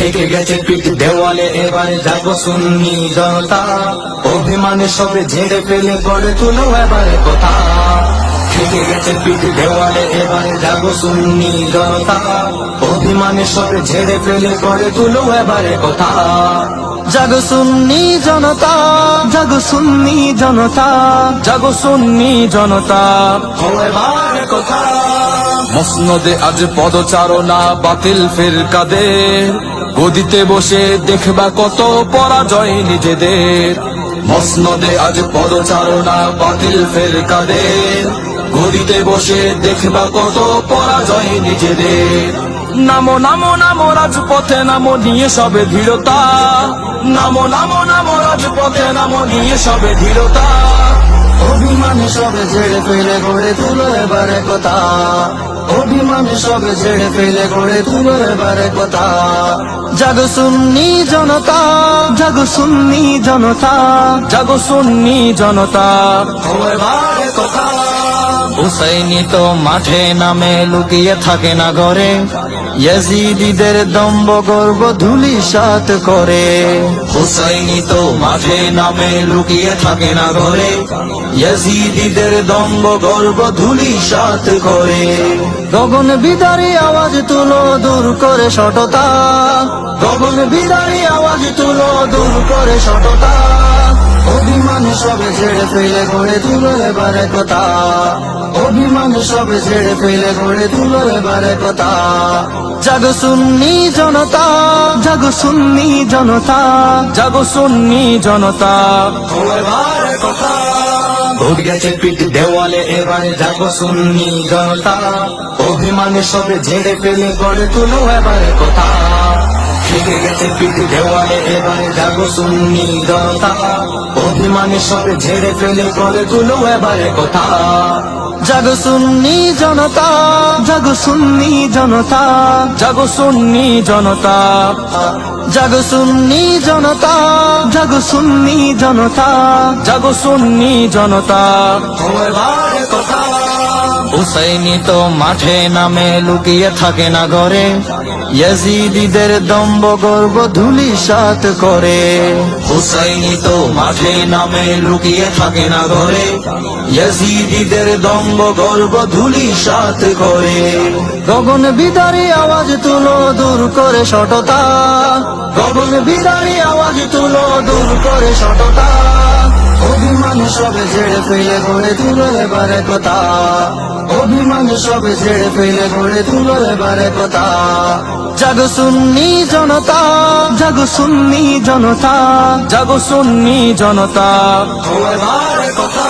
থেকে গেছে পিঠ দেওয়ালে, এবারে যাব সুন্নি জনতা। অভিমানে সবে ঝেড়ে ফেলে গড়ে তুলো এবারে কথা। থেকে গেছে পিঠ দেওয়ালে, এবারে যাব সুন্নি জনতা। অভিমানে সবে ঝেড়ে ফেলে গড়ে তুলো এবারে কথা। জাগো সুন্নি জনতা জাগো সুন্নি জনতা জাগো সুন্নি জনতা। মসনদে আজ পদচারণা, বাতিল ফেরকাদের। গদিতে বসে দেখবা কত পরাজয় নিজেদের। মসনদে আজ পদচারণা বাতিল ফেরকাদের। গদিতে বসে দেখবা কত পরাজয় নিজেদের। নামো নামো নামো রাজপথে, নামো নিয়ে সবে দৃঢ়তা নামো নামো নামো রাজপথে, নামো নিয়ে সবে দৃঢ়তা অভিমানে সবে ছেড়ে ফেলে গড়ে তুলো এবারে কথা। অভিমানে সবে ছেড়ে ফেলে গড়ে তুলো এবারে কথা। জাগো সুন্নি জনতা, জাগো সুন্নি জনতা, জাগো সুন্নি জনতা। কথা। হুসাইনি তো মাঠে নামে লুকিয়ে থাকে না ঘরে। ইয়াজিদিদের দম্ব গর্ব ধুলি সাত করে। হুসাইনি তো মাঠে নামে লুকিয়ে থাকে না ঘরে। ইয়াজিদিদের দম্ব গর্ব ধুলি সাত করে। গগন বিদারি আওয়াজ তুলো দূর করে সটতা গগন বিদারী আওয়াজ তুলো দূর করে সটতা সবে ছেড়ে ফেলে গড়ে তুলো এবারে কথা। অভিমান সবে ছেড়ে ফেলে গড়ে তুলো এবারে কথা। জাগো সুন্নি জনতা, জাগো সুন্নি জনতা, জাগো সুন্নি জনতা। গেছে পিঠ দেওয়ালে, এবারে যাব সুন্নি জনতা। অভিমানে সবে ঝেড়ে ফেলে গড়ে তুলো এবারে কথা। থেকে গেছে পিঠ দেওয়ালে এবারে যাব সুন্নি জনতা। অভিমানে সবে ঝেড়ে ফেলে গড়ে তুলো এবারে কথা। জাগো সুন্নি জনতা জাগো সুন্নি জনতা জাগো সুন্নি জনতা। জাগো সুন্নি জনতা জাগো সুন্নি জনতা জাগো সুন্নি জনতা। কথা। হুসাইনি তো মাঠে নামে লুকিয়ে থাকে না ঘরে। ইয়াজিদিদের দম্ব গর্ব ধুলি সাত করে। হুসাইনি তো মাঠে নামে লুকিয়ে থাকে না ঘরে। ইয়াজিদিদের দম্ব গর্ব ধুলি সাত করে। গগন বিদারি আওয়াজ তুলো দূর করে সটতা গগন বিদারী আওয়াজ তুলো দূর করে সটতা সবে ছেড়ে ফেলে গড়ে তুলো এবারে কথা। অভিমান সবে ছেড়ে ফেলে গড়ে তুলো এবারে কথা। জাগো সুন্নি জনতা, জাগো সুন্নি জনতা, জাগো সুন্নি জনতা। ও কথা